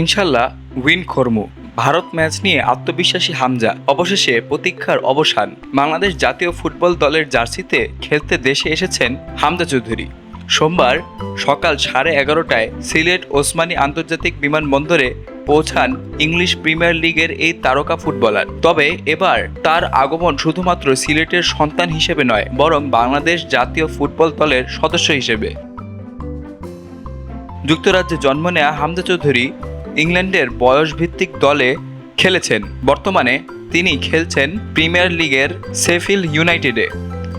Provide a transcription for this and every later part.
ইনশাল্লাহ win খরমু। Bharat match নিয়ে আত্মবিশ্বাসী হামজা, অবশেষে প্রতীক্ষার অবসান। বাংলাদেশ জাতীয় ফুটবল দলের জার্সিতে খেলতে দেশে এসেছেন হামজা চৌধুরী। সোমবার সকাল সাড়ে এগারোটায় সিলেট ওসমানী আন্তর্জাতিক বিমানবন্দরে পৌঁছান ইংলিশ প্রিমিয়ার লিগের এই তারকা ফুটবলার। তবে এবার তার আগমন শুধুমাত্র সিলেটের সন্তান হিসেবে নয়, বরং বাংলাদেশ জাতীয় ফুটবল দলের সদস্য হিসেবে। যুক্তরাজ্যে জন্ম নেয়া হামজা চৌধুরী ইংল্যান্ডের বয়সভিত্তিক দলে খেলেছেন। বর্তমানে তিনি খেলছেন প্রিমিয়ার লিগের সেফিল ইউনাইটেডে।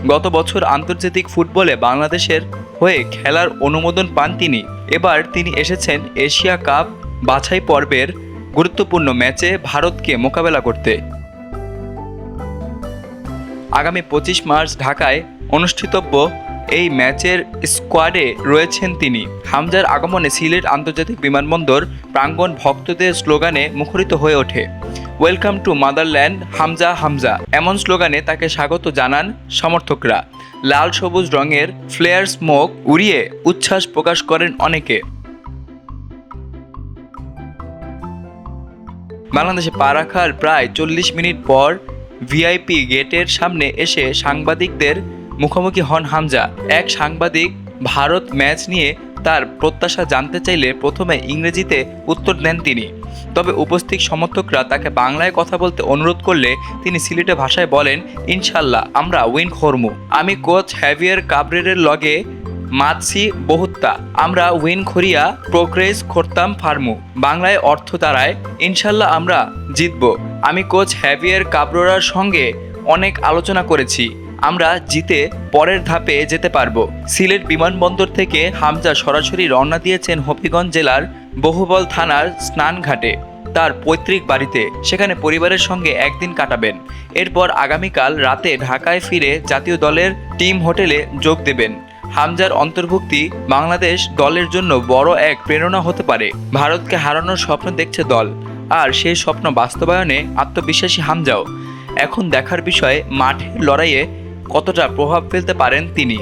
গত বছর আন্তর্জাতিক ফুটবলে বাংলাদেশের হয়ে খেলার অনুমোদন পান তিনি। এবার তিনি এসেছেন এশিয়া কাপ বাছাই পর্বের গুরুত্বপূর্ণ ম্যাচে ভারতকে মোকাবেলা করতে। আগামী পঁচিশ মার্চ ঢাকায় অনুষ্ঠিতব্য এই ম্যাচের স্কোয়াডে রয়েছেন তিনি। হামজার আগমনে সিলেট আন্তর্জাতিক বিমানবন্দর প্রাঙ্গণ ভক্তদের স্লোগানে মুখরিত হয়ে ওঠে। Welcome to motherland Hamza Hamza. এমন স্লোগানে তাকে স্বাগত জানান সমর্থকরা। লাল সবুজ রঙের ফ্লেয়ার স্মোক উড়িয়ে উচ্ছ্বাস প্রকাশ করেন অনেকে। বাংলাদেশে পা রাখার প্রায় চল্লিশ মিনিট পর ভিআইপি গেটের সামনে এসে সাংবাদিকদের মুখোমুখি হন হামজা। এক সাংবাদিক ভারত ম্যাচ নিয়ে তার প্রত্যাশা জানতে চাইলে প্রথমে ইংরেজিতে উত্তর দেন তিনি। তবে উপস্থিত সমর্থকরা তাকে বাংলায় কথা বলতে অনুরোধ করলে তিনি সিলেটে ভাষায় বলেন ইনশাল্লাহ আমরা উইন খরমু আমি কোচ হ্যাভিয়ার কাবরের লগে মাতসি বহুত্তা। আমরা উইন খরিয়া প্রোগ্রেস করতাম ফার্মু বাংলায় অর্থ দাঁড়ায়। ইনশাল্লাহ আমরা জিতব। আমি কোচ হ্যাভিয়ার কাবরোরার সঙ্গে অনেক আলোচনা করেছি। আমরা জিতে পরের ধাপে যেতে পারব। সিলেট বিমানবন্দর থেকে হামজা সরাসরি রওনা দিয়েছেন হবিগঞ্জ জেলার বহুবল থানার স্নানঘাটে। তার পৈতৃক বাড়িতে। সেখানে পরিবারের সঙ্গে একদিন কাটাবেন। এরপর আগামীকাল রাতে ঢাকায় ফিরে জাতীয় দলের টিম হোটেলে যোগ দেবেন। হামজার অন্তর্ভুক্তি বাংলাদেশ দলের জন্য বড় এক প্রেরণা হতে পারে। ভারতকে হারানোর স্বপ্ন দেখছে দল। আর সেই স্বপ্ন বাস্তবায়নে আত্মবিশ্বাসী হামজাও। এখন দেখার বিষয় মাঠের লড়াইয়ে কতটা প্রভাব ফেলতে পারেন তিনি?